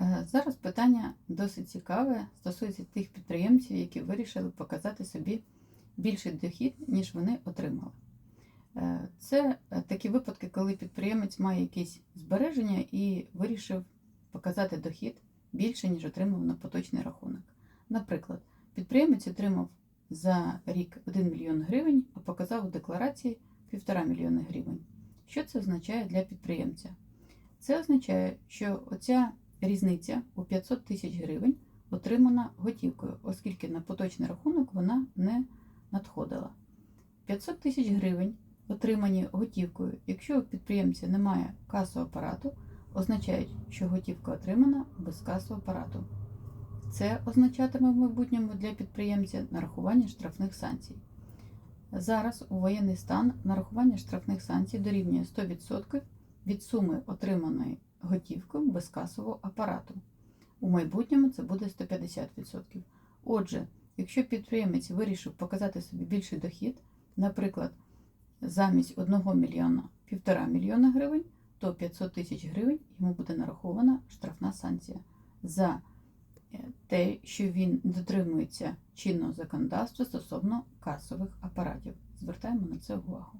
Е, Зараз питання досить цікаве, стосується тих підприємців, які вирішили показати собі більший дохід, ніж вони отримали. Е, Це е, такі випадки, коли підприємець має якісь збереження і вирішив показати дохід більше, ніж отримав на поточний рахунок. Наприклад, підприємець отримав за рік 1 мільйон гривень, а показав у декларації 1,5 мільйони гривень. Що це означає для підприємця? Це означає, що оця різниця у 500 тисяч гривень отримана готівкою, оскільки на поточний рахунок вона не надходила. 500 тисяч гривень, отримані готівкою, якщо у підприємця немає касового апарату, означають, що готівка отримана без касового апарату. Це означатиме в майбутньому для підприємця нарахування штрафних санкцій. Зараз у воєнний стан нарахування штрафних санкцій дорівнює 100% від суми отриманої готівкою без касового апарату. У майбутньому це буде 150%. Отже, якщо підприємець вирішив показати собі більший дохід, наприклад, замість 1 мільйона 1,5 мільйона гривень, то 500 тисяч гривень йому буде нарахована штрафна санкція за е, те, що він дотримується чинного законодавства стосовно касових апаратів. Звертаємо на це увагу.